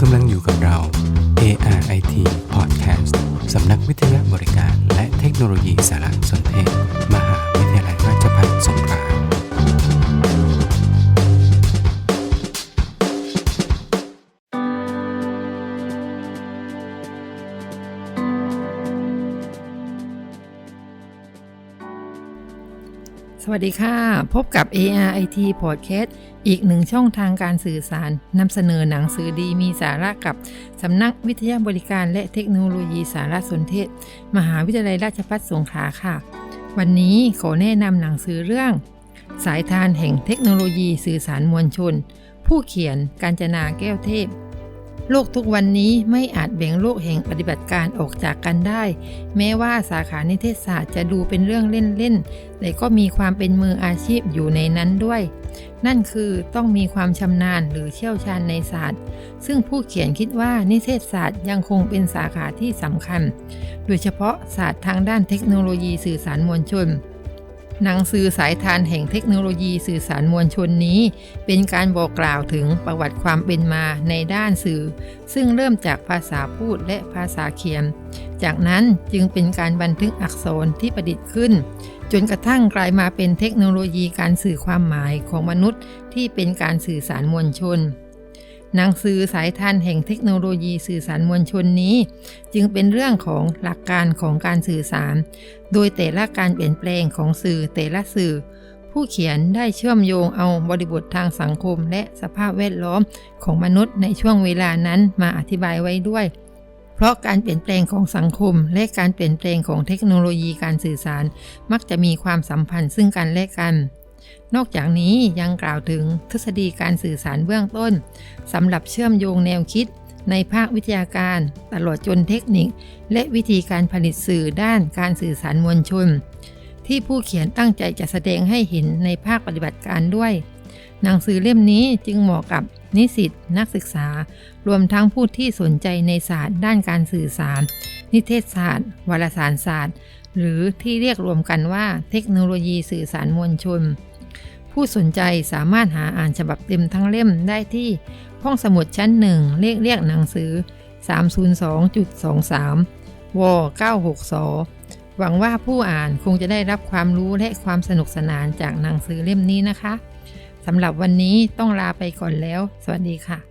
กำลังอยู่กับเรา ARIT Podcast สำนักวิทยาบริการและเทคโนโลยีสารสนเทศมา สวัสดีค่ะ พบกับ ARIT Podcast อีกหนึ่งช่องทางการสื่อสารนำเสนอหนังสือดีมีสาระกับสำนักวิทยาบริการและเทคโนโลยีสารสนเทศ มหาวิทยาลัยราชภัฏสงขลาค่ะ วันนี้ขอแนะนำหนังสือเรื่อง สายทานแห่งเทคโนโลยีสื่อสารมวลชน ผู้เขียน การจนาแก้วเทพ โลกทุกวันนี้ไม่อาจแบ่งโลกแห่งปฏิบัติการออกจากกันได้ แม้ว่าสาขานิเทศศาสตร์จะดูเป็นเรื่องเล่นๆ แต่ก็มีความเป็นมืออาชีพอยู่ในนั้นด้วย นั่นคือต้องมีความชำนาญหรือเชี่ยวชาญในศาสตร์ ซึ่งผู้เขียนคิดว่านิเทศศาสตร์ยังคงเป็นสาขาที่สำคัญ โดยเฉพาะศาสตร์ทางด้านเทคโนโลยีสื่อสารมวลชน หนังสือสายทานแห่งเทคโนโลยีสื่อสารมวลชนนี้ เป็นการบอกกล่าวถึงประวัติความเป็นมาในด้านสื่อ ซึ่งเริ่มจากภาษาพูดและภาษาเขียน จากนั้นจึงเป็นการบันทึกอักษรที่ประดิษฐ์ขึ้น จนกระทั่งกลายมาเป็นเทคโนโลยีการสื่อความหมายของมนุษย์ที่เป็นการสื่อสารมวลชน หนังสือสายทานแห่งเทคโนโลยีสื่อสารมวลชนนี้ จึงเป็นเรื่องของหลักการของการสื่อสาร โดยแต่ละการเปลี่ยนแปลงของสื่อแต่ละสื่อ ผู้เขียนได้เชื่อมโยงเอาบริบททางสังคมและสภาพแวดล้อมของมนุษย์ในช่วงเวลานั้นมาอธิบายไว้ด้วย เพราะการเปลี่ยนแปลงของสังคม และการเปลี่ยนแปลงของเทคโนโลยีการสื่อสาร มักจะมีความสัมพันธ์ซึ่งกันและกัน นอกจากนี้ยังกล่าวถึงทฤษฎีการสื่อสารเบื้องต้นสำหรับเชื่อมโยงแนวคิดในภาควิทยาการ ตลอดจนเทคนิค และวิธีการผลิตสื่อด้านการสื่อสารมวลชน ที่ผู้เขียนตั้งใจจะแสดงให้เห็นในภาคปฏิบัติการด้วย หนังสือเล่มนี้จึงเหมาะกับนิสิตนักศึกษา รวมทั้งผู้ที่สนใจในศาสตร์ด้านการสื่อสาร นิเทศศาสตร์ วารสารศาสตร์ หรือที่เรียกรวมกันว่าเทคโนโลยีสื่อสารมวลชน ผู้สนใจสามารถหาอ่านฉบับเต็มทั้งเล่มได้ที่ห้องสมุดชั้นหนึ่งเลขเรียกหนังสือ 302.23ว96สหวังว่าผู้อ่านคงจะได้รับความรู้และความสนุกสนานจากหนังสือเล่มนี้นะคะสำหรับวันนี้ต้องลาไปก่อนแล้ว สวัสดีค่ะ